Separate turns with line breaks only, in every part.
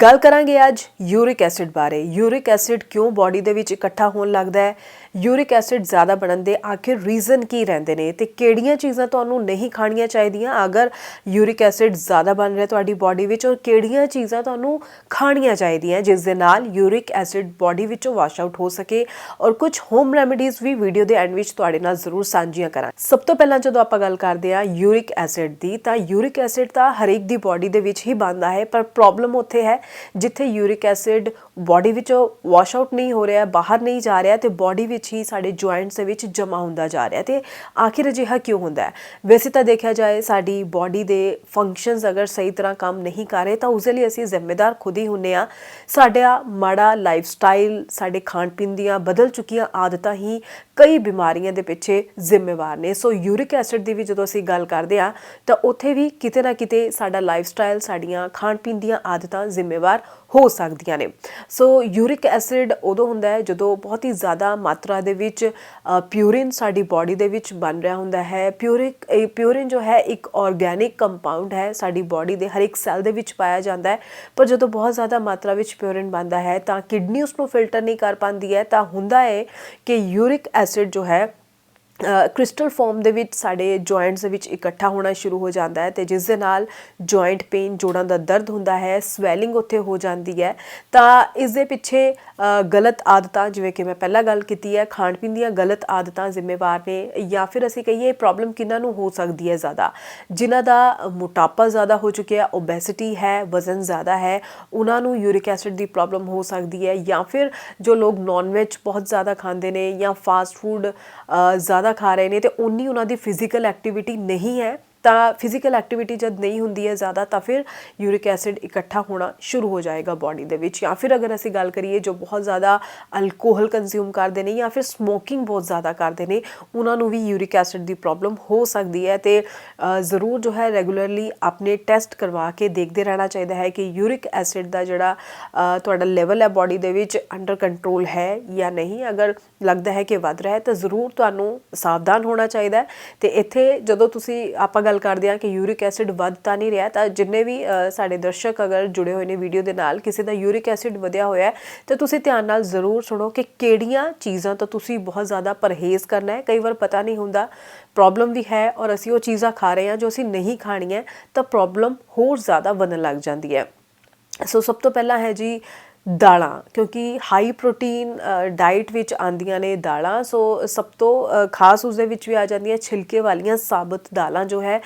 ਗੱਲ ਕਰਾਂਗੇ ਅੱਜ ਯੂਰਿਕ ਐਸਿਡ ਬਾਰੇ। ਯੂਰਿਕ ਐਸਿਡ ਕਿਉਂ ਬਾਡੀ ਦੇ ਵਿੱਚ ਇਕੱਠਾ ਹੋਣ ਲੱਗਦਾ ਹੈ? ਯੂਰਿਕ ਐਸਿਡ ਜ਼ਿਆਦਾ ਬਣਨ ਦੇ ਆਖਿਰ ਰੀਜ਼ਨ ਕੀ ਰਹਿੰਦੇ ਨੇ ਤੇ ਕਿਹੜੀਆਂ ਚੀਜ਼ਾਂ ਤੁਹਾਨੂੰ ਨਹੀਂ ਖਾਣੀਆਂ ਚਾਹੀਦੀਆਂ? ਅਗਰ ਯੂਰਿਕ ਐਸਿਡ ਜ਼ਿਆਦਾ ਬਣ ਰਿਹਾ ਤੁਹਾਡੀ ਬਾਡੀ ਵਿੱਚ, ਔਰ ਕਿਹੜੀਆਂ ਚੀਜ਼ਾਂ ਤੁਹਾਨੂੰ ਖਾਣੀਆਂ ਚਾਹੀਦੀਆਂ ਜਿਸ ਦੇ ਨਾਲ ਯੂਰਿਕ ਐਸਿਡ ਬਾਡੀ ਵਿੱਚੋਂ ਵਾਸ਼ ਆਊਟ ਹੋ ਸਕੇ? ਔਰ ਕੁਝ ਹੋਮ ਰੈਮੇਡੀਜ਼ ਵੀ ਵੀਡੀਓ ਦੇ ਐਂਡ ਵਿੱਚ ਤੁਹਾਡੇ ਨਾਲ ਜ਼ਰੂਰ ਸਾਂਝੀਆਂ ਕਰਾਂ ਸਭ ਤੋਂ ਪਹਿਲਾਂ ਜਦੋਂ ਆਪਾਂ ਗੱਲ ਕਰਦੇ ਆ ਯੂਰਿਕ ਐਸਿਡ ਦੀ, ਤਾਂ ਯੂਰਿਕ ਐਸਿਡ ਤਾਂ ਹਰੇਕ ਦੀ ਬਾਡੀ ਦੇ ਵਿੱਚ ਹੀ ਬਣਦਾ ਹੈ, ਪਰ ਪ੍ਰੋਬਲਮ ਉੱਥੇ ਹੈ ਜਿੱਥੇ ਯੂਰਿਕ ਐਸਿਡ ਬਾਡੀ ਵਿੱਚੋਂ ਵਾਸ਼ ਆਊਟ ਨਹੀਂ ਹੋ ਰਿਹਾ, ਬਾਹਰ ਨਹੀਂ ਜਾ ਰਿਹਾ ਤੇ ਬਾਡੀ ਵਿੱਚ ਹੀ ਸਾਡੇ ਜੁਆਇੰਟਸ ਦੇ ਵਿੱਚ ਜਮਾ ਹੁੰਦਾ ਜਾ ਰਿਹਾ ਤੇ ਆਖਿਰ ਅਜਿਹਾ ਕਿਉਂ ਹੁੰਦਾ ਹੈ? ਵੈਸੇ ਤਾਂ ਦੇਖਿਆ ਜਾਏ ਸਾਡੀ ਬਾਡੀ ਦੇ ਫੰਕਸ਼ਨਸ ਅਗਰ ਸਹੀ ਤਰ੍ਹਾਂ ਕੰਮ ਨਹੀਂ ਕਰ ਰਹੇ ਤਾਂ ਉਸ ਦੇ ਲਈ ਅਸੀਂ ਜ਼ਿੰਮੇਦਾਰ ਖੁਦ ਹੀ ਹੁੰਨੇ ਆ ਸਾਡਾ ਮਾੜਾ ਲਾਈਫ ਸਟਾਈਲ ਸਾਡੇ ਖਾਣ ਪੀਣ ਦੀਆਂ ਬਦਲ ਚੁੱਕੀਆਂ ਆਦਤਾਂ ਹੀ ਕਈ ਬਿਮਾਰੀਆਂ ਦੇ ਪਿੱਛੇ ਜ਼ਿੰਮੇਵਾਰ ਨੇ। ਸੋ ਯੂਰਿਕ ਐਸਿਡ ਦੀ ਵੀ ਜਦੋਂ ਅਸੀਂ ਗੱਲ ਕਰਦੇ ਆ ਤਾਂ ਉੱਥੇ ਵੀ ਕਿਤੇ ਨਾ ਕਿਤੇ ਸਾਡਾ ਲਾਈਫ ਸਟਾਈਲ ਸਾਡੀਆਂ ਖਾਣ ਪੀਣ ਦੀਆਂ ਆਦਤਾਂ ਜ਼ਿੰਮੇਵਾਰ ਹੋ ਸਕਦੀਆਂ ਨੇ। ਸੋ ਯੂਰਿਕ ਐਸਿਡ ਉਦੋਂ ਹੁੰਦਾ ਹੈ ਜਦੋਂ ਬਹੁਤ ਹੀ ਜ਼ਿਆਦਾ ਮਾਤਰਾ ਦੇ ਵਿੱਚ ਪਿਊਰਿਨ ਸਾਡੀ ਬਾਡੀ ਦੇ ਵਿੱਚ ਬਣ ਰਿਹਾ ਹੁੰਦਾ ਹੈ। ਪਿਊਰਿਕ ਪਿਊਰਿਨ ਜੋ ਹੈ ਇੱਕ ਆਰਗੈਨਿਕ ਕੰਪਾਊਂਡ ਹੈ। ਸਾਡੀ ਬਾਡੀ ਦੇ ਹਰ ਇੱਕ ਸੈੱਲ ਦੇ ਵਿੱਚ ਪਾਇਆ ਜਾਂਦਾ ਹੈ। ਪਰ ਜਦੋਂ ਬਹੁਤ ਜ਼ਿਆਦਾ ਮਾਤਰਾ ਵਿੱਚ ਪਿਊਰਿਨ ਬਣਦਾ ਹੈ ਤਾਂ ਕਿਡਨੀ ਉਸ ਨੂੰ ਫਿਲਟਰ ਨਹੀਂ ਕਰ ਪਾਉਂਦੀ ਹੈ। ਤਾਂ ਹੁੰਦਾ ਹੈ ਕਿ ਯੂਰਿਕ ਐਸਿਡ ਜੋ ਹੈ ਕ੍ਰਿਸਟਲ ਫਾਰਮ ਦੇ ਵਿੱਚ ਸਾਡੇ ਜੁਆਇੰਟਸ ਦੇ ਵਿੱਚ ਇਕੱਠਾ ਹੋਣਾ ਸ਼ੁਰੂ ਹੋ ਜਾਂਦਾ ਹੈ ਤੇ ਜਿਸ ਦੇ ਨਾਲ ਜੁਆਇੰਟ ਪੇਨ ਜੋੜਾਂ ਦਾ ਦਰਦ ਹੁੰਦਾ ਹੈ ਸਵੈਲਿੰਗ ਉੱਥੇ ਹੋ ਜਾਂਦੀ ਹੈ, ਤਾਂ ਇਸ ਦੇ ਪਿੱਛੇ ਗਲਤ ਆਦਤਾਂ, ਜਿਵੇਂ ਕਿ ਮੈਂ ਪਹਿਲਾਂ ਗੱਲ ਕੀਤੀ ਹੈ, ਖਾਣ ਪੀਣ ਦੀਆਂ ਗਲਤ ਆਦਤਾਂ ਜ਼ਿੰਮੇਵਾਰ ਨੇ ਜਾਂ ਫਿਰ ਅਸੀਂ ਕਹੀਏ ਪ੍ਰੋਬਲਮ ਕਿਹਨਾਂ ਨੂੰ ਹੋ ਸਕਦੀ ਹੈ ਜ਼ਿਆਦਾ। ਜਿਨ੍ਹਾਂ ਦਾ ਮੋਟਾਪਾ ਜ਼ਿਆਦਾ ਹੋ ਚੁੱਕਿਆ ਓਬੈਸਿਟੀ ਹੈ, ਵਜ਼ਨ ਜ਼ਿਆਦਾ ਹੈ, ਉਹਨਾਂ ਨੂੰ ਯੂਰਿਕ ਐਸਿਡ ਦੀ ਪ੍ਰੋਬਲਮ ਹੋ ਸਕਦੀ ਹੈ ਜਾਂ ਫਿਰ ਜੋ ਲੋਕ ਨਾਨ ਵੈਜ ਬਹੁਤ ਜ਼ਿਆਦਾ ਖਾਂਦੇ ਨੇ ਜਾਂ ਫਾਸਟ ਫੂਡ ਜ਼ਿਆਦਾ ਖਾ ਰਹੇ ਨੇ ਤੇ ਉਨੀ ਉਹਨਾਂ ਦੀ ਫਿਜ਼ੀਕਲ ਐਕਟੀਵਿਟੀ ਨਹੀਂ ਹੈ। ਤਾਂ ਫਿਜ਼ੀਕਲ ਐਕਟੀਵਿਟੀ ਜਦ ਨਹੀਂ ਹੁੰਦੀ ਹੈ ਜ਼ਿਆਦਾ, ਤਾਂ ਫਿਰ ਯੂਰਿਕ ਐਸਿਡ ਇਕੱਠਾ ਹੋਣਾ ਸ਼ੁਰੂ ਹੋ ਜਾਏਗਾ ਬਾਡੀ ਦੇ ਵਿੱਚ। ਜਾਂ ਫਿਰ ਅਗਰ ਅਸੀਂ ਗੱਲ ਕਰੀਏ ਜੋ ਬਹੁਤ ਜ਼ਿਆਦਾ ਅਲਕੋਹਲ ਕੰਜ਼ਿਊਮ ਕਰਦੇ ਨੇ ਜਾਂ ਫਿਰ ਸਮੋਕਿੰਗ ਬਹੁਤ ਜ਼ਿਆਦਾ ਕਰਦੇ ਨੇ, ਉਹਨਾਂ ਨੂੰ ਵੀ ਯੂਰਿਕ ਐਸਿਡ ਦੀ ਪ੍ਰੋਬਲਮ ਹੋ ਸਕਦੀ ਹੈ ਤੇ ਜ਼ਰੂਰ ਜੋ ਹੈ ਰੈਗੂਲਰਲੀ ਆਪਣੇ ਟੈਸਟ ਕਰਵਾ ਕੇ ਦੇਖਦੇ ਰਹਿਣਾ ਚਾਹੀਦਾ ਹੈ ਕਿ ਯੂਰਿਕ ਐਸਿਡ ਦਾ ਜਿਹੜਾ ਤੁਹਾਡਾ ਲੈਵਲ ਹੈ ਬਾਡੀ ਦੇ ਵਿੱਚ ਅੰਡਰ ਕੰਟਰੋਲ ਹੈ ਜਾਂ ਨਹੀਂ। ਅਗਰ ਲੱਗਦਾ ਹੈ ਕਿ ਵੱਧ ਰਿਹਾ ਹੈ ਤਾਂ ਜ਼ਰੂਰ ਤੁਹਾਨੂੰ ਸਾਵਧਾਨ ਹੋਣਾ ਚਾਹੀਦਾ ਹੈ ਤੇ ਇੱਥੇ ਜਦੋਂ ਤੁਸੀਂ ਆਪਾਂ ਗੱਲ ਕਰਦੇ ਹਾਂ ਕਿ ਯੂਰਿਕ ਐਸਿਡ ਵੱਧ ਤਾਂ ਨਹੀਂ ਰਿਹਾ, ਤਾਂ ਜਿੰਨੇ ਵੀ ਸਾਡੇ ਦਰਸ਼ਕ ਅਗਰ ਜੁੜੇ ਹੋਏ ਨੇ ਵੀਡੀਓ ਦੇ ਨਾਲ, ਕਿਸੇ ਦਾ ਯੂਰਿਕ ਐਸਿਡ ਵਧਿਆ ਹੋਇਆ ਹੈ, ਤਾਂ ਤੁਸੀਂ ਧਿਆਨ ਨਾਲ ਜ਼ਰੂਰ ਸੁਣੋ ਕਿ ਕਿਹੜੀਆਂ ਚੀਜ਼ਾਂ ਤੋਂ ਤੁਸੀਂ ਬਹੁਤ ਜ਼ਿਆਦਾ ਪਰਹੇਜ਼ ਕਰਨਾ ਹੈ। ਕਈ ਵਾਰ ਪਤਾ ਨਹੀਂ ਹੁੰਦਾ ਪ੍ਰੋਬਲਮ ਵੀ ਹੈ ਔਰ ਅਸੀਂ ਉਹ ਚੀਜ਼ਾਂ ਖਾ ਰਹੇ ਹਾਂ ਜੋ ਅਸੀਂ ਨਹੀਂ ਖਾਣੀਆਂ, ਤਾਂ ਪ੍ਰੋਬਲਮ ਹੋਰ ਜ਼ਿਆਦਾ ਵਧਣ ਲੱਗ ਜਾਂਦੀ ਹੈ। ਸੋ ਸਭ ਤੋਂ ਪਹਿਲਾਂ ਹੈ ਜੀ ਦਾਲਾਂ, ਕਿਉਂਕਿ ਹਾਈ ਪ੍ਰੋਟੀਨ ਡਾਈਟ ਵਿੱਚ ਆਂਦੀਆਂ ਨੇ ਦਾਲਾਂ ਸੋ ਸਭ ਤੋਂ ਖਾਸ ਉਸ ਦੇ ਵਿੱਚ ਵੀ ਆ ਜਾਂਦੀਆਂ ਛਿਲਕੇ ਵਾਲੀਆਂ ਸਾਬਤ ਦਾਲਾਂ ਜੋ ਹੈ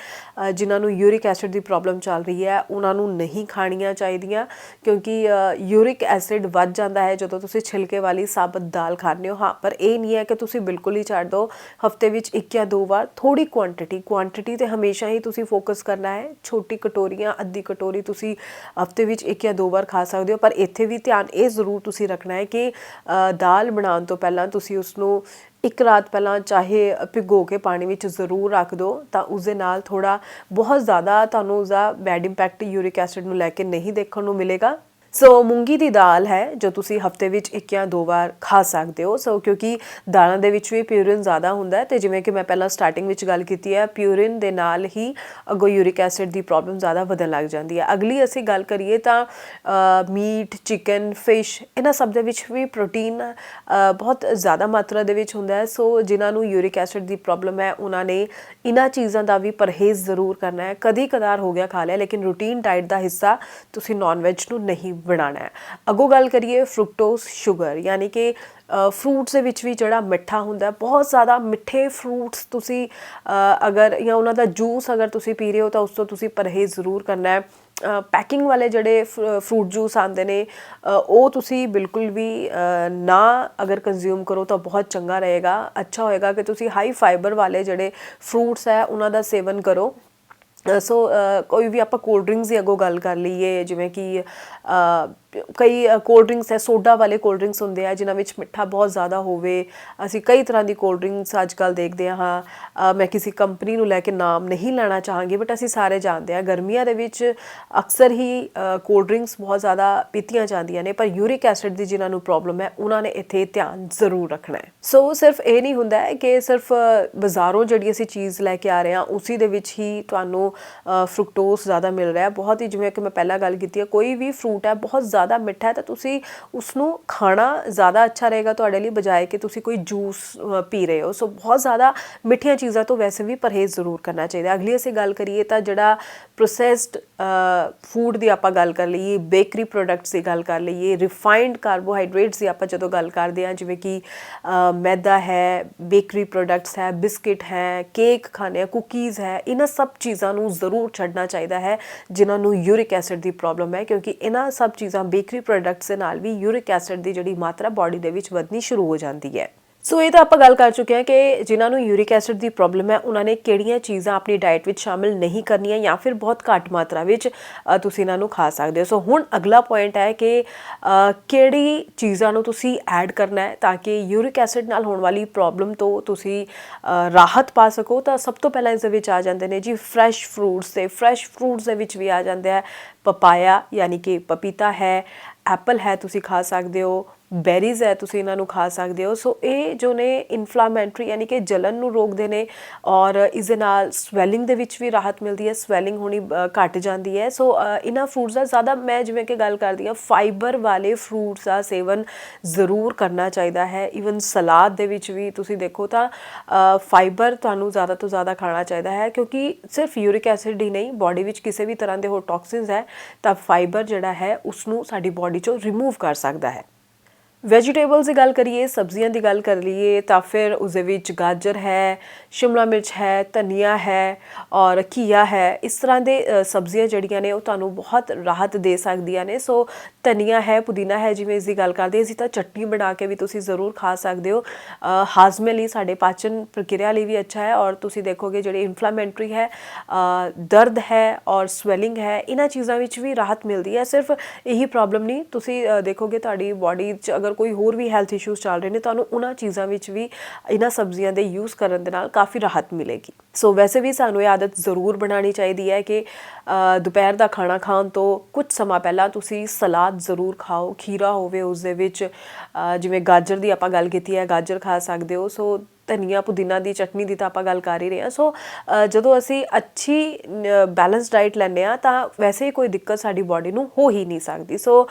ਜਿਨ੍ਹਾਂ ਨੂੰ ਯੂਰਿਕ ਐਸਿਡ ਦੀ ਪ੍ਰੋਬਲਮ ਚੱਲ ਰਹੀ ਹੈ, ਉਹਨਾਂ ਨੂੰ ਨਹੀਂ ਖਾਣੀਆਂ ਚਾਹੀਦੀਆਂ, ਕਿਉਂਕਿ ਯੂਰਿਕ ਐਸਿਡ ਵੱਧ ਜਾਂਦਾ ਹੈ ਜਦੋਂ ਤੁਸੀਂ ਛਿਲਕੇ ਵਾਲੀ ਸਾਬਤ ਦਾਲ ਖਾਂਦੇ ਹੋ। ਹਾਂ, ਪਰ ਇਹ ਨਹੀਂ ਹੈ ਕਿ ਤੁਸੀਂ ਬਿਲਕੁਲ ਹੀ ਛੱਡ ਦਿਓ, ਹਫ਼ਤੇ ਵਿੱਚ ਇੱਕ ਜਾਂ ਦੋ ਵਾਰ ਥੋੜੀ ਕੁਆਂਟੀਟੀ ਕੁਆਂਟੀਟੀ ਤੇ ਹਮੇਸ਼ਾ ਹੀ ਤੁਸੀਂ ਫੋਕਸ ਕਰਨਾ ਹੈ, ਛੋਟੀ ਕਟੋਰੀਆਂ, ਅੱਧੀ ਕਟੋਰੀ ਤੁਸੀਂ ਹਫ਼ਤੇ ਵਿੱਚ ਇੱਕ ਜਾਂ ਦੋ ਵਾਰ ਖਾ ਸਕਦੇ ਹੋ, ਪਰ ਇੱਥੇ ਵੀ ਧਿਆਨ ਇਹ ਜ਼ਰੂਰ ਤੁਸੀਂ ਰੱਖਣਾ ਹੈ ਕਿ ਦਾਲ ਬਣਾਉਣ ਤੋਂ ਪਹਿਲਾਂ ਤੁਸੀਂ ਉਸ ਨੂੰ ਇੱਕ ਰਾਤ ਪਹਿਲਾਂ ਚਾਹੇ ਭਿਗੋ ਕੇ ਪਾਣੀ ਵਿੱਚ ਜ਼ਰੂਰ ਰੱਖ ਦਿਓ, ਤਾਂ ਉਸ ਦੇ ਨਾਲ ਥੋੜਾ ਬਹੁਤ ਜ਼ਿਆਦਾ ਤੁਹਾਨੂੰ ਉਸਦਾ ਬੈਡ ਇੰਪੈਕਟ ਯੂਰਿਕ ਐਸਿਡ ਨੂੰ ਲੈ ਕੇ ਨਹੀਂ ਦੇਖਣ ਨੂੰ ਮਿਲੇਗਾ। ਸੋ ਮੂੰਗੀ ਦੀ ਦਾਲ ਹੈ, ਜੋ ਤੁਸੀਂ ਹਫ਼ਤੇ ਵਿੱਚ ਇੱਕ ਜਾਂ ਦੋ ਵਾਰ ਖਾ ਸਕਦੇ ਹੋ। ਸੋ ਕਿਉਂਕਿ ਦਾਲਾਂ ਦੇ ਵਿੱਚ ਵੀ ਪਿਊਰਿਨ ਜ਼ਿਆਦਾ ਹੁੰਦਾ ਹੈ, ਤੇ ਜਿਵੇਂ ਕਿ ਮੈਂ ਪਹਿਲਾਂ ਸਟਾਰਟਿੰਗ ਵਿੱਚ ਗੱਲ ਕੀਤੀ ਹੈ ਪਿਊਰਿਨ ਦੇ ਨਾਲ ਹੀ ਅਗੋ ਯੂਰਿਕ ਐਸਿਡ ਦੀ ਪ੍ਰੋਬਲਮ ਜ਼ਿਆਦਾ ਵਧਣ ਲੱਗ ਜਾਂਦੀ ਹੈ। ਅਗਲੀ ਅਸੀਂ ਗੱਲ ਕਰੀਏ ਤਾਂ ਮੀਟ ਚਿਕਨ ਫਿਸ਼ ਇਹਨਾਂ ਸਭ ਦੇ ਵਿੱਚ ਵੀ ਪ੍ਰੋਟੀਨ ਬਹੁਤ ਜ਼ਿਆਦਾ ਮਾਤਰਾ ਦੇ ਵਿੱਚ ਹੁੰਦਾ ਹੈ। ਸੋ ਜਿਨ੍ਹਾਂ ਨੂੰ ਯੂਰਿਕ ਐਸਿਡ ਦੀ ਪ੍ਰੋਬਲਮ ਹੈ, ਉਹਨਾਂ ਨੇ ਇਹਨਾਂ ਚੀਜ਼ਾਂ ਦਾ ਵੀ ਪਰਹੇਜ਼ ਜ਼ਰੂਰ ਕਰਨਾ ਹੈ। ਕਦੀ ਕਦਾਰ ਹੋ ਗਿਆ ਖਾ ਲਿਆ, ਲੇਕਿਨ ਰੂਟੀਨ ਡਾਈਟ ਦਾ ਹਿੱਸਾ ਤੁਸੀਂ ਨਾਨ ਵੈਜ ਨੂੰ ਨਹੀਂ ਬਣਾਉਣਾ ਹੈ। ਅੱਗੋਂ ਗੱਲ ਕਰੀਏ ਫਰੂਕਟੋਜ਼ ਸ਼ੂਗਰ ਯਾਨੀ ਕਿ ਫਰੂਟਸ ਦੇ ਵਿੱਚ ਵੀ ਜਿਹੜਾ ਮਿੱਠਾ ਹੁੰਦਾ ਹੈ, ਬਹੁਤ ਜ਼ਿਆਦਾ ਮਿੱਠੇ ਫਰੂਟਸ ਤੁਸੀਂ ਅ, ਅਗਰ ਜਾਂ ਉਹਨਾਂ ਦਾ ਜੂਸ ਅਗਰ ਤੁਸੀਂ ਪੀ ਰਹੇ ਹੋ ਤਾਂ ਉਸ ਤੋਂ ਤੁਸੀਂ ਪਰਹੇਜ਼ ਜ਼ਰੂਰ ਕਰਨਾ ਹੈ। ਪੈਕਿੰਗ ਵਾਲੇ ਜਿਹੜੇ ਫਰੂਟ ਜੂਸ ਆਉਂਦੇ ਨੇ ਅ, ਉਹ ਤੁਸੀਂ ਬਿਲਕੁਲ ਵੀ ਅ, ਨਾ ਅਗਰ ਕੰਜ਼ਿਊਮ ਕਰੋ ਤਾਂ ਬਹੁਤ ਚੰਗਾ ਰਹੇਗਾ। ਅੱਛਾ ਹੋਏਗਾ ਕਿ ਤੁਸੀਂ ਹਾਈ ਫਾਈਬਰ ਵਾਲੇ ਜਿਹੜੇ ਫਰੂਟਸ ਹੈ ਉਹਨਾਂ ਦਾ ਸੇਵਨ ਕਰੋ। ਅ, ਸੋ ਕੋਈ ਵੀ ਆਪਾਂ ਕੋਲਡ ਡਰਿੰਕਸ ਦੀ ਅੱਗੋਂ ਗੱਲ ਕਰ ਲਈਏ ਜਿਵੇਂ ਕਿ ਕਈ ਕੋਲਡ ਡਰਿੰਕਸ ਹੈ, ਸੋਡਾ ਵਾਲੇ ਕੋਲਡ ਡਰਿੰਕਸ ਹੁੰਦੇ ਆ, ਜਿਨ੍ਹਾਂ ਵਿੱਚ ਮਿੱਠਾ ਬਹੁਤ ਜ਼ਿਆਦਾ ਹੋਵੇ। ਅਸੀਂ ਕਈ ਤਰ੍ਹਾਂ ਦੀ ਕੋਲਡ ਡਰਿੰਕਸ ਅੱਜ ਕੱਲ ਦੇਖਦੇ ਹਾਂ ਮੈਂ ਕਿਸੇ ਕੰਪਨੀ ਨੂੰ ਲੈ ਕੇ ਨਾਮ ਨਹੀਂ ਲੈਣਾ ਚਾਹਾਂਗੀ ਬਟ ਅਸੀਂ ਸਾਰੇ ਜਾਣਦੇ ਹਾਂ, ਗਰਮੀਆਂ ਦੇ ਵਿੱਚ ਅਕਸਰ ਹੀ ਕੋਲਡ ਡਰਿੰਕਸ ਬਹੁਤ ਜ਼ਿਆਦਾ ਪੀਤੀਆਂ ਜਾਂਦੀਆਂ ਨੇ, ਪਰ ਯੂਰਿਕ ਐਸਿਡ ਦੀ ਜਿਨ੍ਹਾਂ ਨੂੰ ਪ੍ਰੋਬਲਮ ਹੈ, ਉਹਨਾਂ ਨੇ ਇੱਥੇ ਧਿਆਨ ਜ਼ਰੂਰ ਰੱਖਣਾ ਹੈ। ਸੋ ਸਿਰਫ ਇਹ ਨਹੀਂ ਹੁੰਦਾ ਹੈ ਕਿ ਸਿਰਫ ਬਾਜ਼ਾਰੋਂ ਜਿਹੜੀ ਅਸੀਂ ਚੀਜ਼ ਲੈ ਕੇ ਆ ਰਹੇ ਹਾਂ, ਉਸੇ ਦੇ ਵਿੱਚ ਹੀ ਤੁਹਾਨੂੰ ਫਰੂਕਟੋਸ ਜ਼ਿਆਦਾ ਮਿਲ ਰਿਹਾ ਹੈ। ਬਹੁਤ ਹੀ ਜਿਵੇਂ ਕਿ ਮੈਂ ਪਹਿਲਾਂ ਗੱਲ ਕੀਤੀ ਹੈ, ਕੋਈ ਵੀ ਫਰੂਟ ਹੈ, ਬਹੁਤ ਜ਼ਿਆਦਾ ਜ਼ਿਆਦਾ ਮਿੱਠਾ ਹੈ, ਤਾਂ ਤੁਸੀਂ ਉਸ ਨੂੰ ਖਾਣਾ ਜ਼ਿਆਦਾ ਅੱਛਾ ਰਹੇਗਾ ਤੁਹਾਡੇ ਲਈ, ਬਜਾਏ ਕਿ ਤੁਸੀਂ ਕੋਈ ਜੂਸ ਪੀ ਰਹੇ ਹੋ। ਸੋ ਬਹੁਤ ਜ਼ਿਆਦਾ ਮਿੱਠੀਆਂ ਚੀਜ਼ਾਂ ਤੋਂ ਵੈਸੇ ਵੀ ਪਰਹੇਜ਼ ਜ਼ਰੂਰ ਕਰਨਾ ਚਾਹੀਦਾ। ਅਗਲੀ ਅਸੀਂ ਗੱਲ ਕਰੀਏ ਤਾਂ ਜਿਹੜਾ ਪ੍ਰੋਸੈਸਡ ਫੂਡ ਦੀ ਆਪਾਂ ਗੱਲ ਕਰ ਲਈਏ ਬੇਕਰੀ ਪ੍ਰੋਡਕਟਸ ਦੀ ਗੱਲ ਕਰ ਲਈਏ ਰਿਫਾਈਨਡ ਕਾਰਬੋਹਾਈਡਰੇਟਸ ਦੀ ਆਪਾਂ ਜਦੋਂ ਗੱਲ ਕਰਦੇ ਹਾਂ, ਜਿਵੇਂ ਕਿ ਮੈਦਾ ਹੈ ਬੇਕਰੀ ਪ੍ਰੋਡਕਟਸ ਹੈ ਬਿਸਕਿਟ ਹੈ ਕੇਕ ਖਾਣੇ ਆ ਕੁਕੀਜ਼ ਹੈ, ਇਹਨਾਂ ਸਭ ਚੀਜ਼ਾਂ ਨੂੰ ਜ਼ਰੂਰ ਛੱਡਣਾ ਚਾਹੀਦਾ ਹੈ, ਜਿਨ੍ਹਾਂ ਨੂੰ ਯੂਰਿਕ ਐਸਿਡ ਦੀ ਪ੍ਰੋਬਲਮ ਹੈ, ਕਿਉਂਕਿ ਇਹਨਾਂ ਸਭ ਚੀਜ਼ਾਂ ਬੇਕਰੀ ਪ੍ਰੋਡਕਟਸ ਦੇ ਨਾਲ ਵੀ ਯੂਰਿਕ ਐਸਿਡ ਦੀ ਜਿਹੜੀ ਮਾਤਰਾ ਬਾਡੀ ਦੇ ਵਿੱਚ ਵਧਣੀ ਸ਼ੁਰੂ ਹੋ ਜਾਂਦੀ ਹੈ। ਸੋ ਇਹ ਤਾਂ ਆਪਾਂ ਗੱਲ ਕਰ ਚੁੱਕੇ ਹਾਂ ਕਿ ਜਿਨ੍ਹਾਂ ਨੂੰ ਯੂਰਿਕ ਐਸਿਡ ਦੀ ਪ੍ਰੋਬਲਮ ਹੈ, ਉਹਨਾਂ ਨੇ ਕਿਹੜੀਆਂ ਚੀਜ਼ਾਂ ਆਪਣੀ ਡਾਈਟ ਵਿੱਚ ਸ਼ਾਮਿਲ ਨਹੀਂ ਕਰਨੀਆਂ ਜਾਂ ਫਿਰ ਬਹੁਤ ਘੱਟ ਮਾਤਰਾ ਵਿੱਚ ਤੁਸੀਂ ਇਹਨਾਂ ਨੂੰ ਖਾ ਸਕਦੇ ਹੋ। ਸੋ ਹੁਣ ਅਗਲਾ ਪੁਆਇੰਟ ਹੈ ਕਿ ਕਿਹੜੀ ਚੀਜ਼ਾਂ ਨੂੰ ਤੁਸੀਂ ਐਡ ਕਰਨਾ ਹੈ ਤਾਂ ਕਿ ਯੂਰਿਕ ਐਸਿਡ ਨਾਲ ਹੋਣ ਵਾਲੀ ਪ੍ਰੋਬਲਮ ਤੋਂ ਤੁਸੀਂ ਰਾਹਤ ਪਾ ਸਕੋ। ਤਾਂ ਸਭ ਤੋਂ ਪਹਿਲਾਂ ਇਸ ਦੇ ਵਿੱਚ ਆ ਜਾਂਦੇ ਨੇ ਜੀ ਫਰੈਸ਼ ਫਰੂਟਸ ਤੇ। ਫਰੈਸ਼ ਫਰੂਟਸ ਦੇ ਵਿੱਚ ਵੀ ਆ ਜਾਂਦੇ ਆ ਪਪਾਇਆ, ਯਾਨੀ ਕਿ ਪਪੀਤਾ ਹੈ ਐਪਲ ਹੈ ਤੁਸੀਂ ਖਾ ਸਕਦੇ ਹੋ। ਬੈਰੀਜ਼ ਹੈ ਤੁਸੀਂ ਇਹਨਾਂ ਨੂੰ ਖਾ ਸਕਦੇ ਹੋ। ਸੋ ਇਹ ਜੋ ਨੇ ਇਨਫਲਾਮੈਂਟਰੀ ਯਾਨੀ ਕਿ ਜਲਨ ਨੂੰ ਰੋਕਦੇ ਨੇ ਔਰ ਇਸ ਦੇ ਨਾਲ ਸਵੈਲਿੰਗ ਦੇ ਵਿੱਚ ਵੀ ਰਾਹਤ ਮਿਲਦੀ ਹੈ ਸਵੈਲਿੰਗ ਹੋਣੀ ਅ, ਘਟ ਜਾਂਦੀ ਹੈ। ਸੋ ਇਹਨਾਂ ਫਰੂਟਸ ਦਾ ਜ਼ਿਆਦਾ ਮੈਂ ਜਿਵੇਂ ਕਿ ਗੱਲ ਕਰਦੀ ਹਾਂ ਫਾਈਬਰ ਵਾਲੇ ਫਰੂਟਸ ਦਾ ਸੇਵਨ ਜ਼ਰੂਰ ਕਰਨਾ ਚਾਹੀਦਾ ਹੈ। ਇਵਨ ਸਲਾਦ ਦੇ ਵਿੱਚ ਵੀ ਤੁਸੀਂ ਦੇਖੋ ਤਾਂ ਫਾਈਬਰ ਤੁਹਾਨੂੰ ਜ਼ਿਆਦਾ ਤੋਂ ਜ਼ਿਆਦਾ ਖਾਣਾ ਚਾਹੀਦਾ ਹੈ ਕਿਉਂਕਿ ਸਿਰਫ ਯੂਰਿਕ ਐਸਿਡ ਹੀ ਨਹੀਂ ਬਾਡੀ ਵਿੱਚ ਕਿਸੇ ਵੀ ਤਰ੍ਹਾਂ ਦੇ ਹੋਰ ਟੌਕਸਿਨਸ ਹੈ ਤਾਂ ਫਾਈਬਰ ਜਿਹੜਾ ਹੈ ਉਸ ਨੂੰ ਸਾਡੀ ਬਾਡੀ ਚੋਂ ਰਿਮੂਵ ਕਰ ਸਕਦਾ ਹੈ। ਵੈਜੀਟੇਬਲਸ ਦੀ ਗੱਲ ਕਰੀਏ, ਸਬਜ਼ੀਆਂ ਦੀ ਗੱਲ ਕਰ ਲਈਏ ਤਾਂ ਫਿਰ ਉਸ ਦੇ ਵਿੱਚ ਗਾਜਰ ਹੈ, ਸ਼ਿਮਲਾ ਮਿਰਚ ਹੈ, ਧਨੀਆ ਹੈ ਔਰ ਘੀਆ ਹੈ। ਇਸ ਤਰ੍ਹਾਂ ਦੇ ਸਬਜ਼ੀਆਂ ਜਿਹੜੀਆਂ ਨੇ ਉਹ ਤੁਹਾਨੂੰ ਬਹੁਤ ਰਾਹਤ ਦੇ ਸਕਦੀਆਂ ਨੇ। ਸੋ ਧਨੀਆ ਹੈ, ਪੁਦੀਨਾ ਹੈ, ਜਿਵੇਂ ਇਸ ਦੀ ਗੱਲ ਕਰਦੇ ਅਸੀਂ ਤਾਂ ਚਟਨੀ ਬਣਾ ਕੇ ਵੀ ਤੁਸੀਂ ਜ਼ਰੂਰ ਖਾ ਸਕਦੇ ਹੋ। ਹਾਜ਼ਮੇ ਲਈ ਸਾਡੇ ਪਾਚਨ ਪ੍ਰਕਿਰਿਆ ਲਈ ਵੀ ਅੱਛਾ ਹੈ ਔਰ ਤੁਸੀਂ ਦੇਖੋਗੇ ਜਿਹੜੀ ਇਨਫਲਾਮੇਟਰੀ ਹੈ ਦਰਦ ਹੈ ਔਰ ਸਵੈਲਿੰਗ ਹੈ, ਇਹਨਾਂ ਚੀਜ਼ਾਂ ਵਿੱਚ ਵੀ ਰਾਹਤ ਮਿਲਦੀ ਹੈ। ਸਿਰਫ ਇਹੀ ਪ੍ਰੋਬਲਮ ਨਹੀਂ, ਤੁਸੀਂ ਦੇਖੋਗੇ ਤੁਹਾਡੀ ਬਾਡੀ 'ਚ ਅਗਰ ਕੋਈ ਹੋਰ ਵੀ ਹੈਲਥ ਇਸ਼ੂਜ਼ ਚੱਲ ਰਹੇ ਨੇ, ਤੁਹਾਨੂੰ ਉਹਨਾਂ ਚੀਜ਼ਾਂ ਵਿੱਚ ਵੀ ਇਹਨਾਂ ਸਬਜ਼ੀਆਂ ਦੇ ਯੂਜ਼ ਕਰਨ ਦੇ ਨਾਲ ਕਾਫੀ ਰਾਹਤ ਮਿਲੇਗੀ। ਸੋ ਵੈਸੇ ਵੀ ਸਾਨੂੰ ਇਹ ਆਦਤ ਜ਼ਰੂਰ ਬਣਾਉਣੀ ਚਾਹੀਦੀ ਹੈ ਕਿ ਦੁਪਹਿਰ ਦਾ ਖਾਣਾ ਖਾਣ ਤੋਂ ਕੁਝ ਸਮਾਂ ਪਹਿਲਾਂ ਤੁਸੀਂ ਸਲਾਦ ਜ਼ਰੂਰ ਖਾਓ। ਖੀਰਾ ਹੋਵੇ, ਉਸ ਦੇ ਵਿੱਚ ਜਿਵੇਂ ਗਾਜਰ ਦੀ ਆਪਾਂ ਗੱਲ ਕੀਤੀ ਹੈ, ਗਾਜਰ ਖਾ ਸਕਦੇ ਹੋ। ਸੋ ਧਨੀਆ ਪੁਦੀਨਾ ਦੀ ਚਟਨੀ ਦੀ ਤਾਂ ਆਪਾਂ ਗੱਲ ਕਰ ਹੀ ਰਹੇ ਹਾਂ। ਸੋ ਜਦੋਂ ਅਸੀਂ ਅੱਛੀ ਬੈਲੈਂਸ ਡਾਈਟ ਲੈਂਦੇ ਆ ਤਾਂ ਵੈਸੇ ਹੀ ਕੋਈ ਦਿੱਕਤ ਸਾਡੀ ਬਾਡੀ ਨੂੰ ਹੋ ਹੀ ਨਹੀਂ ਸਕਦੀ। ਸੋ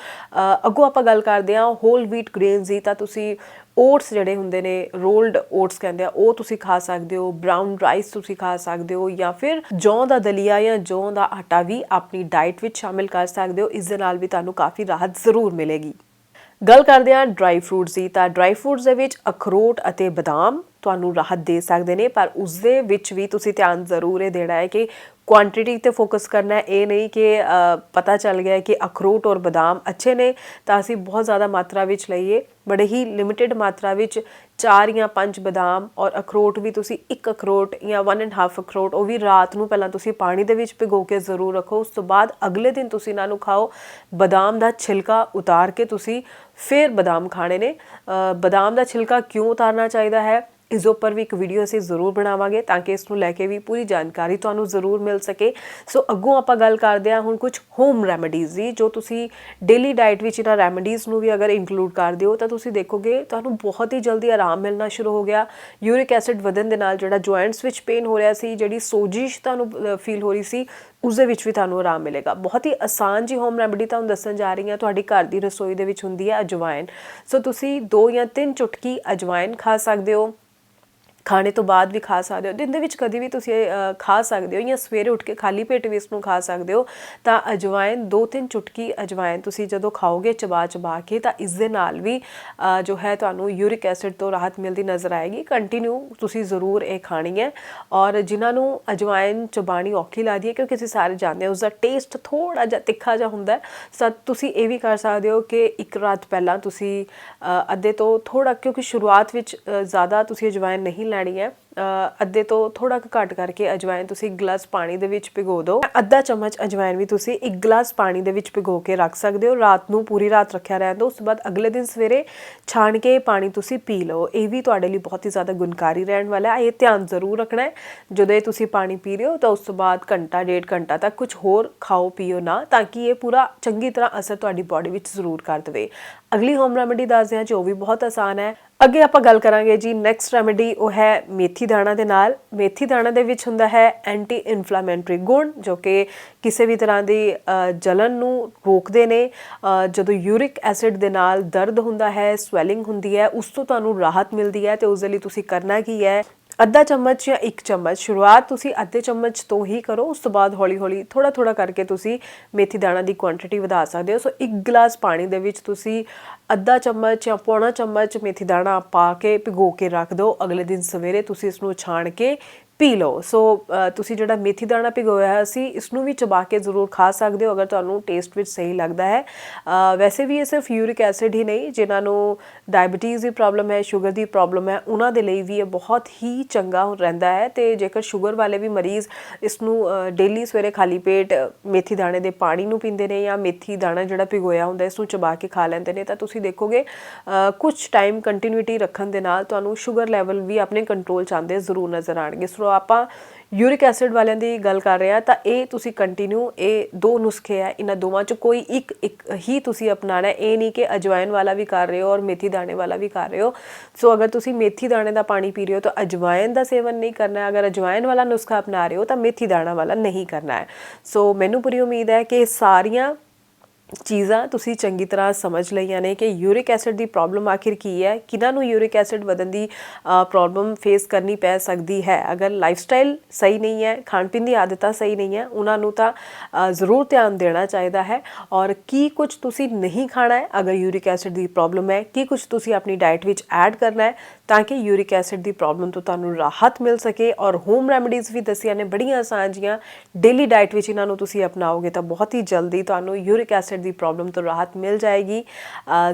ਅੱਗੋਂ ਆਪਾਂ ਗੱਲ ਕਰਦੇ ਹਾਂ ਹੋਲ ਵੀਟ ਗ੍ਰੇਨਸ ਦੀ, ਤਾਂ ਤੁਸੀਂ ਓਟਸ ਜਿਹੜੇ ਹੁੰਦੇ ਨੇ ਰੋਲਡ ਓਟਸ ਕਹਿੰਦੇ ਆ, ਉਹ ਤੁਸੀਂ ਖਾ ਸਕਦੇ ਹੋ ਬ੍ਰਾਊਨ ਰਾਈਸ ਤੁਸੀਂ ਖਾ ਸਕਦੇ ਹੋ, ਜਾਂ ਫਿਰ ਜੌਂ ਦਾ ਦਲੀਆ ਜਾਂ ਜੌਂ ਦਾ ਆਟਾ ਵੀ ਆਪਣੀ ਡਾਈਟ ਵਿੱਚ ਸ਼ਾਮਿਲ ਕਰ ਸਕਦੇ ਹੋ। ਇਸ ਦੇ ਨਾਲ ਵੀ ਤੁਹਾਨੂੰ ਕਾਫੀ ਰਾਹਤ ਜ਼ਰੂਰ ਮਿਲੇਗੀ। ਗੱਲ ਕਰਦੇ ਹਾਂ ਡਰਾਈ ਫਰੂਟਸ ਦੀ, ਤਾਂ ਡਰਾਈ ਫਰੂਟਸ ਦੇ ਵਿੱਚ ਅਖਰੋਟ ਅਤੇ ਬਦਾਮ ਤੁਹਾਨੂੰ ਰਾਹਤ ਦੇ ਸਕਦੇ ਨੇ, ਪਰ ਉਸ ਦੇ ਵਿੱਚ ਵੀ ਤੁਸੀਂ ਧਿਆਨ ਜ਼ਰੂਰ ਇਹ ਦੇਣਾ ਹੈ ਕਿ ਕੁਆਂਟੀਟੀ ਤੇ ਫੋਕਸ ਕਰਨਾ ਹੈ। ਇਹ ਨਹੀਂ ਕਿ ਪਤਾ ਚੱਲ ਗਿਆ ਕਿ ਅਖਰੋਟ ਔਰ ਬਦਾਮ ਅੱਛੇ ਨੇ, ਤਾਂ ਅਸੀਂ ਬਹੁਤ ਜ਼ਿਆਦਾ ਮਾਤਰਾ ਵਿੱਚ ਲਈਏ। ਬੜੇ ਹੀ ਲਿਮਿਟਿਡ ਮਾਤਰਾ ਵਿੱਚ ਚਾਰ ਜਾਂ ਪੰਜ ਬਦਾਮ ਔਰ ਅਖਰੋਟ ਵੀ ਤੁਸੀਂ ਇੱਕ ਅਖਰੋਟ ਜਾਂ 1 ਐਂਡ ਹਾਫ ਅਖਰੋਟ, ਉਹ ਵੀ ਰਾਤ ਨੂੰ ਪਹਿਲਾਂ ਤੁਸੀਂ ਪਾਣੀ ਦੇ ਵਿੱਚ ਭਿਗੋ ਕੇ ਜ਼ਰੂਰ ਰੱਖੋ। ਉਸ ਤੋਂ ਬਾਅਦ ਅਗਲੇ ਦਿਨ ਤੁਸੀਂ ਇਹਨਾਂ ਨੂੰ ਖਾਓ। ਬਦਾਮ ਦਾ ਛਿਲਕਾ ਉਤਾਰ ਕੇ ਤੁਸੀਂ ਫਿਰ ਬਦਾਮ ਖਾਣੇ ਨੇ। ਬਦਾਮ ਦਾ ਛਿਲਕਾ ਕਿਉਂ ਉਤਾਰਨਾ ਚਾਹੀਦਾ ਹੈ? ਇਸ ਦੇ ਉੱਪਰ ਵੀ ਇੱਕ ਵੀਡੀਓ ਅਸੀਂ ਜ਼ਰੂਰ ਬਣਾਵਾਂਗੇ ਤਾਂ ਕਿ ਇਸ ਨੂੰ ਲੈ ਕੇ ਵੀ ਪੂਰੀ ਜਾਣਕਾਰੀ ਤੁਹਾਨੂੰ ਜ਼ਰੂਰ ਮਿਲ ਸਕੇ। ਸੋ ਅੱਗੋਂ ਆਪਾਂ ਗੱਲ ਕਰਦੇ ਹਾਂ ਹੁਣ ਕੁਝ ਹੋਮ ਰੈਮੇਡੀਜ਼ ਦੀ, ਜੋ ਤੁਸੀਂ ਡੇਲੀ ਡਾਈਟ ਵਿੱਚ ਇਹਨਾਂ ਰੈਮੇਡੀਜ਼ ਨੂੰ ਵੀ ਅਗਰ ਇਨਕਲੂਡ ਕਰਦੇ ਹੋ, ਤਾਂ ਤੁਸੀਂ ਦੇਖੋਗੇ ਤੁਹਾਨੂੰ ਬਹੁਤ ਹੀ ਜਲਦੀ ਆਰਾਮ ਮਿਲਣਾ ਸ਼ੁਰੂ ਹੋ ਗਿਆ। ਯੂਰਿਕ ਐਸਿਡ ਵਧਣ ਦੇ ਨਾਲ ਜਿਹੜਾ ਜੁਆਇੰਟਸ ਵਿੱਚ ਪੇਨ ਹੋ ਰਿਹਾ ਸੀ, ਜਿਹੜੀ ਸੋਜਿਸ਼ ਤੁਹਾਨੂੰ ਫੀਲ ਹੋ ਰਹੀ ਸੀ ਉਸ ਦੇ ਵਿੱਚ ਵੀ ਤੁਹਾਨੂੰ ਆਰਾਮ ਮਿਲੇਗਾ। ਬਹੁਤ ਹੀ ਆਸਾਨ ਜੀ ਹੋਮ ਰੈਮੇਡੀ ਤੁਹਾਨੂੰ ਦੱਸਣ ਜਾ ਰਹੀ ਹਾਂ, ਤੁਹਾਡੀ ਘਰ ਦੀ ਰਸੋਈ ਦੇ ਵਿੱਚ ਹੁੰਦੀ ਹੈ ਅਜਵਾਇਨ। ਸੋ ਤੁਸੀਂ ਦੋ ਜਾਂ ਤਿੰਨ ਚੁਟਕੀ ਅਜਵਾਇਨ ਖਾ ਸਕਦੇ ਹੋ। ਖਾਣੇ ਤੋਂ ਬਾਅਦ ਵੀ ਖਾ ਸਕਦੇ ਹੋ। ਦਿਨ ਦੇ ਵਿੱਚ ਕਦੀ ਵੀ ਤੁਸੀਂ ਇਹ, ਖਾ ਸਕਦੇ ਹੋ ਜਾਂ ਸਵੇਰੇ ਉੱਠ ਕੇ ਖਾਲੀ ਪੇਟ ਵੀ ਇਸ ਨੂੰ ਖਾ ਸਕਦੇ ਹੋ। ਤਾਂ ਅਜਵਾਇਨ ਦੋ ਤਿੰਨ ਚੁਟਕੀ ਅਜਵਾਇਨ ਤੁਸੀਂ ਜਦੋਂ ਖਾਓਗੇ ਚਬਾ ਚਬਾ ਕੇ ਤਾਂ ਇਸ ਦੇ ਨਾਲ ਵੀ ਜੋ ਹੈ ਤੁਹਾਨੂੰ ਯੂਰਿਕ ਐਸਿਡ ਤੋਂ ਰਾਹਤ ਮਿਲਦੀ ਨਜ਼ਰ ਆਏਗੀ। ਕੰਟੀਨਿਊ ਤੁਸੀਂ ਜ਼ਰੂਰ ਇਹ ਖਾਣੀ ਹੈ। ਔਰ ਜਿਨ੍ਹਾਂ ਨੂੰ ਅਜਵਾਇਨ ਚਬਾਣੀ ਔਖੀ ਲੱਗਦੀ ਹੈ ਕਿਉਂਕਿ ਅਸੀਂ ਸਾਰੇ ਜਾਣਦੇ ਹਾਂ ਉਸ ਦਾ ਟੇਸਟ ਥੋੜਾ ਜਿਹਾ ਤਿੱਖਾ ਜਿਹਾ ਹੁੰਦਾ ਹੈ। ਸੋ ਤੁਸੀਂ ਇਹ ਵੀ ਕਰ ਸਕਦੇ ਹੋ ਕਿ ਇੱਕ ਰਾਤ ਪਹਿਲਾਂ ਤੁਸੀਂ ਅੱਧੇ ਤੋਂ ਥੋੜਾ ਕਿਉਂਕਿ ਸ਼ੁਰੂਆਤ ਵਿੱਚ ਜ਼ਿਆਦਾ ਤੁਸੀਂ ਅਜਵਾਇਨ ਨਹੀਂ ਲੈਣੀ ਹੈ ਅ, ਅੱਧੇ ਤੋਂ ਥੋੜਾ ਕੁ ਘੱਟ ਕਰਕੇ ਅਜਵਾਇਨ ਤੁਸੀਂ ਇੱਕ ਗਲਾਸ ਪਾਣੀ ਦੇ ਵਿੱਚ ਭਿਗੋ ਦਿਓ। ਅੱਧਾ ਚਮਚ ਅਜਵਾਇਨ ਵੀ ਤੁਸੀਂ ਇੱਕ ਗਲਾਸ ਪਾਣੀ ਦੇ ਵਿੱਚ ਭਿਗੋ ਕੇ ਰੱਖ ਸਕਦੇ ਹੋ। ਰਾਤ ਨੂੰ ਪੂਰੀ ਰਾਤ ਰੱਖਿਆ ਰਹਿਣ ਦਿਓ। ਉਸ ਤੋਂ ਬਾਅਦ ਅਗਲੇ ਦਿਨ ਸਵੇਰੇ ਛਾਣ ਕੇ ਪਾਣੀ ਤੁਸੀਂ ਪੀ ਲਓ। ਇਹ ਵੀ ਤੁਹਾਡੇ ਲਈ ਬਹੁਤ ਹੀ ਜ਼ਿਆਦਾ ਗੁਣਕਾਰੀ ਰਹਿਣ ਵਾਲਾ ਹੈ। ਇਹ ਧਿਆਨ ਜ਼ਰੂਰ ਰੱਖਣਾ ਹੈ। ਜਦੋਂ ਇਹ ਤੁਸੀਂ ਪਾਣੀ ਪੀ ਰਹੇ ਹੋ ਤਾਂ ਉਸ ਤੋਂ ਬਾਅਦ ਘੰਟਾ, ਡੇਢ ਘੰਟਾ ਤੱਕ ਕੁਝ ਹੋਰ ਖਾਓ, ਪੀਓ ਨਾ, ਤਾਂ ਕਿ ਇਹ ਪੂਰਾ ਚੰਗੀ ਤਰ੍ਹਾਂ ਅਸਰ ਤੁਹਾਡੀ ਬਾਡੀ ਵਿੱਚ ਜ਼ਰੂਰ ਕਰ ਦੇਵੇ। ਅਗਲੀ ਹੋਮ ਰੈਮੇਡੀ ਦੱਸਦੇ ਹਾਂ ਜੋ ਵੀ ਬਹੁਤ ਆਸਾਨ ਹੈ। ਅੱਗੇ ਆਪਾਂ ਗੱਲ ਕਰਾਂਗੇ ਜੀ। ਨੈਕਸਟ ਰੈਮੇਡੀ ਉਹ ਹੈ ਮੇਥੀ ਦਾਣਾ ਦੇ ਨਾਲ ਮੇਥੀ ਦਾਣਾ ਦੇ ਵਿੱਚ ਹੁੰਦਾ ਹੈ ਐਂਟੀ ਇਨਫਲੇਮੇਟਰੀ ਗੁਣ ਜੋ ਕਿ ਕਿਸੇ ਵੀ ਤਰ੍ਹਾਂ ਦੀ ਅ, ਜਲਨ ਨੂੰ ਰੋਕਦੇ ਨੇ। ਜਦੋਂ ਯੂਰਿਕ ਐਸਿਡ ਦੇ ਨਾਲ ਦਰਦ ਹੁੰਦਾ ਹੈ ਸਵੈਲਿੰਗ ਹੁੰਦੀ ਹੈ ਉਸ ਤੋਂ ਤੁਹਾਨੂੰ ਰਾਹਤ ਮਿਲਦੀ ਹੈ ਤੇ ਉਸ ਦੇ ਲਈ ਤੁਸੀਂ ਕਰਨਾ ਕੀ ਹੈ? ਅੱਧਾ ਚਮਚ ਜਾਂ ਇੱਕ ਚਮਚ ਸ਼ੁਰੂਆਤ ਤੁਸੀਂ ਅੱਧੇ ਚਮਚ ਤੋਂ ਹੀ ਕਰੋ ਉਸ ਤੋਂ ਬਾਅਦ ਹੌਲੀ ਹੌਲੀ ਥੋੜਾ ਥੋੜਾ ਕਰਕੇ ਤੁਸੀਂ ਮੇਥੀ ਦਾਣਾ ਦੀ ਕੁਆਂਟੀਟੀ ਵਧਾ ਸਕਦੇ ਹੋ। ਸੋ ਇੱਕ ਗਲਾਸ ਪਾਣੀ ਦੇ ਵਿੱਚ ਤੁਸੀਂ ਅੱਧਾ ਚਮਚ ਜਾਂ ਪੌਣਾ ਚਮਚ ਮੇਥੀ ਦਾਣਾ ਪਾ ਕੇ ਭਿਗੋ ਕੇ ਰੱਖ ਦਿਓ। ਅਗਲੇ ਦਿਨ ਸਵੇਰੇ ਤੁਸੀਂ ਇਸ ਨੂੰ ਛਾਣ ਕੇ ਪੀ ਲਓ। ਸੋ ਤੁਸੀਂ ਜਿਹੜਾ ਮੇਥੀ ਦਾਣਾ ਭਿਗੋਇਆ ਹੋਇਆ ਸੀ ਇਸ ਨੂੰ ਵੀ ਚਬਾ ਕੇ ਜ਼ਰੂਰ ਖਾ ਸਕਦੇ ਹੋ, ਅਗਰ ਤੁਹਾਨੂੰ ਟੇਸਟ ਵਿੱਚ ਸਹੀ ਲੱਗਦਾ ਹੈ। ਵੈਸੇ ਵੀ ਇਹ ਸਿਰਫ ਯੂਰਿਕ ਐਸਿਡ ਹੀ ਨਹੀਂ, ਜਿਨ੍ਹਾਂ ਨੂੰ ਡਾਇਬੀਟੀਜ਼ ਦੀ ਪ੍ਰੋਬਲਮ ਹੈ ਸ਼ੂਗਰ ਦੀ ਪ੍ਰੋਬਲਮ ਹੈ, ਉਹਨਾਂ ਦੇ ਲਈ ਵੀ ਇਹ ਬਹੁਤ ਹੀ ਚੰਗਾ ਰਹਿੰਦਾ ਹੈ। ਤੇ ਜੇਕਰ ਸ਼ੂਗਰ ਵਾਲੇ ਵੀ ਮਰੀਜ਼ ਇਸ ਨੂੰ ਡੇਲੀ ਸਵੇਰੇ ਖਾਲੀ ਪੇਟ ਮੇਥੀ ਦਾਣੇ ਦੇ ਪਾਣੀ ਨੂੰ ਪੀਂਦੇ ਨੇ ਜਾਂ ਮੇਥੀ ਦਾਣਾ ਜਿਹੜਾ ਭਿਗੋਇਆ ਹੁੰਦਾ ਇਸ ਨੂੰ ਚਬਾ ਕੇ ਖਾ ਲੈਂਦੇ ਨੇ, ਤਾਂ ਤੁਸੀਂ ਤੁਸੀਂ ਦੇਖੋਗੇ ਕੁਝ ਟਾਈਮ ਕੰਟੀਨਿਊਟੀ ਰੱਖਣ ਦੇ ਨਾਲ ਤੁਹਾਨੂੰ ਸ਼ੂਗਰ ਲੈਵਲ ਵੀ ਆਪਣੇ ਕੰਟਰੋਲ ਚ ਆਉਂਦੇ ਜ਼ਰੂਰ ਨਜ਼ਰ ਆਣਗੇ ਸੋ ਆਪਾਂ ਯੂਰਿਕ ਐਸਿਡ ਵਾਲਿਆਂ ਦੀ ਗੱਲ ਕਰ ਰਹੇ ਆ ਤਾਂ ਇਹ ਤੁਸੀਂ ਕੰਟੀਨਿਊ ਇਹ ਦੋ ਨੁਸਖੇ ਆ, ਇਹਨਾਂ ਦੋਵਾਂ ਚ ਕੋਈ ਇੱਕ ਇੱਕ ਹੀ ਤੁਸੀਂ ਅਪਣਾਣਾ ਇਹ ਨਹੀਂ ਕਿ ਅਜਵਾਇਨ ਵਾਲਾ ਵੀ ਕਰ ਰਹੇ ਹੋ ਔਰ ਮੇਥੀ ਦਾਣੇ ਵਾਲਾ ਵੀ ਕਰ ਰਹੇ ਹੋ। ਸੋ ਅਗਰ ਤੁਸੀਂ ਮੇਥੀ ਦਾਣੇ ਦਾ ਪਾਣੀ ਪੀ ਰਹੇ ਹੋ, ਤਾਂ ਅਜਵਾਇਨ ਦਾ ਸੇਵਨ ਨਹੀਂ ਕਰਨਾ ਹੈ। ਅਗਰ ਅਜਵਾਇਨ ਵਾਲਾ ਨੁਸਖਾ ਅਪਣਾ ਰਹੇ ਹੋ, ਤਾਂ ਮੇਥੀ ਦਾਣਾ ਵਾਲਾ ਨਹੀਂ ਕਰਨਾ ਹੈ। ਸੋ ਮੈਨੂੰ ਪੂਰੀ ਉਮੀਦ ਹੈ ਕਿ ਸਾਰੀਆਂ ਚੀਜ਼ਾਂ ਤੁਸੀਂ ਚੰਗੀ ਤਰ੍ਹਾਂ ਸਮਝ ਲਈਆਂ ਨੇ ਕਿ ਯੂਰਿਕ ਐਸਿਡ ਦੀ ਪ੍ਰੋਬਲਮ ਆਖਿਰ ਕੀ ਹੈ ਕਿਹਨਾਂ ਨੂੰ ਯੂਰਿਕ ਐਸਿਡ ਵਧਣ ਦੀ ਪ੍ਰੋਬਲਮ ਫੇਸ ਕਰਨੀ ਪੈ ਸਕਦੀ ਹੈ ਅਗਰ ਲਾਈਫਸਟਾਈਲ ਸਹੀ ਨਹੀਂ ਹੈ ਖਾਣ ਪੀਣ ਦੀ ਆਦਤਾਂ ਸਹੀ ਨਹੀਂ ਹੈ ਉਹਨਾਂ ਨੂੰ ਤਾਂ ਅ, ਜ਼ਰੂਰ ਧਿਆਨ ਦੇਣਾ ਚਾਹੀਦਾ ਹੈ ਔਰ ਕੀ ਕੁਝ ਤੁਸੀਂ ਨਹੀਂ ਖਾਣਾ ਹੈ ਅਗਰ ਯੂਰਿਕ ਐਸਿਡ ਦੀ ਪ੍ਰੋਬਲਮ ਹੈ ਕੀ ਕੁਝ ਤੁਸੀਂ ਆਪਣੀ ਡਾਈਟ ਵਿੱਚ ਐਡ ਕਰਨਾ ਹੈ ਤਾਂ ਕਿ ਯੂਰਿਕ ਐਸਿਡ ਦੀ ਪ੍ਰੋਬਲਮ ਤੋਂ ਤੁਹਾਨੂੰ ਰਾਹਤ ਮਿਲ ਸਕੇ ਔਰ ਹੋਮ ਰੈਮੇਡੀਜ਼ ਵੀ ਦੱਸੀਆਂ ਨੇ ਬੜੀਆਂ ਆਸਾਨ ਜੀਆਂ ਡੇਲੀ ਡਾਈਟ ਵਿੱਚ ਇਹਨਾਂ ਨੂੰ ਤੁਸੀਂ ਅਪਣਾਓਗੇ ਤਾਂ ਬਹੁਤ ਹੀ ਜਲਦੀ ਤੁਹਾਨੂੰ ਯੂਰਿਕ ਐਸਿਡ ਦੀ ਪ੍ਰੋਬਲਮ ਤੋਂ ਰਾਹਤ ਮਿਲ ਜਾਏਗੀ ਅ,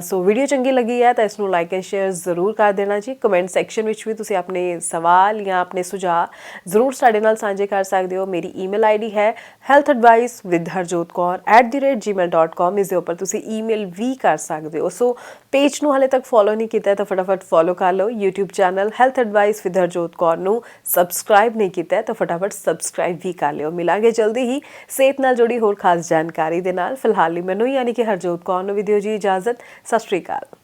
ਸੋ ਵੀਡੀਓ ਚੰਗੀ ਲੱਗੀ ਹੈ ਤਾਂ ਇਸ ਨੂੰ ਲਾਈਕ ਐਂਡ ਸ਼ੇਅਰ ਜ਼ਰੂਰ ਕਰ ਦੇਣਾ ਜੀ ਕਮੈਂਟ ਸੈਕਸ਼ਨ ਵਿੱਚ ਵੀ ਤੁਸੀਂ ਆਪਣੇ ਸਵਾਲ ਜਾਂ ਆਪਣੇ ਸੁਝਾਅ ਜ਼ਰੂਰ ਸਾਡੇ ਨਾਲ ਸਾਂਝੇ ਕਰ ਸਕਦੇ ਹੋ ਮੇਰੀ ਈਮੇਲ ਆਈਡੀ ਹੈ healthadvice.harjotkaur@gmail.com ਇਸ ਦੇ ਉੱਪਰ ਤੁਸੀਂ ਈਮੇਲ ਵੀ ਕਰ ਸਕਦੇ ਹੋ ਸੋ ਪੇਜ ਨੂੰ ਹਾਲੇ ਤੱਕ ਫੋਲੋ ਨਹੀਂ ਕੀਤਾ ਹੈ ਤਾਂ ਫਟਾਫਟ ਫੋਲੋ ਕਰ ਲਓ YouTube channel health advice with Harjot Kaur ਨੂੰ ਸਬਸਕ੍ਰਾਈਬ ਨਹੀਂ ਕੀਤਾ ਹੈ ਤਾਂ ਫਟਾਫਟ ਸਬਸਕ੍ਰਾਈਬ ਵੀ ਕਰ ਲਿਓ ਮਿਲਾਂਗੇ ਜਲਦੀ ਹੀ ਸਿਹਤ ਨਾਲ ਜੁੜੀ ਹੋਰ ਖਾਸ ਜਾਣਕਾਰੀ ਦੇ ਨਾਲ ਫਿਲਹਾਲ ਲਈ ਮੈਨੂੰ ਯਾਨੀ ਕਿ ਹਰਜੋਤ ਕੌਰ ਨੂੰ ਵੀ ਦਿਓ ਜੀ ਇਜਾਜ਼ਤ। ਸਤਿ ਸ਼੍ਰੀ ਅਕਾਲ।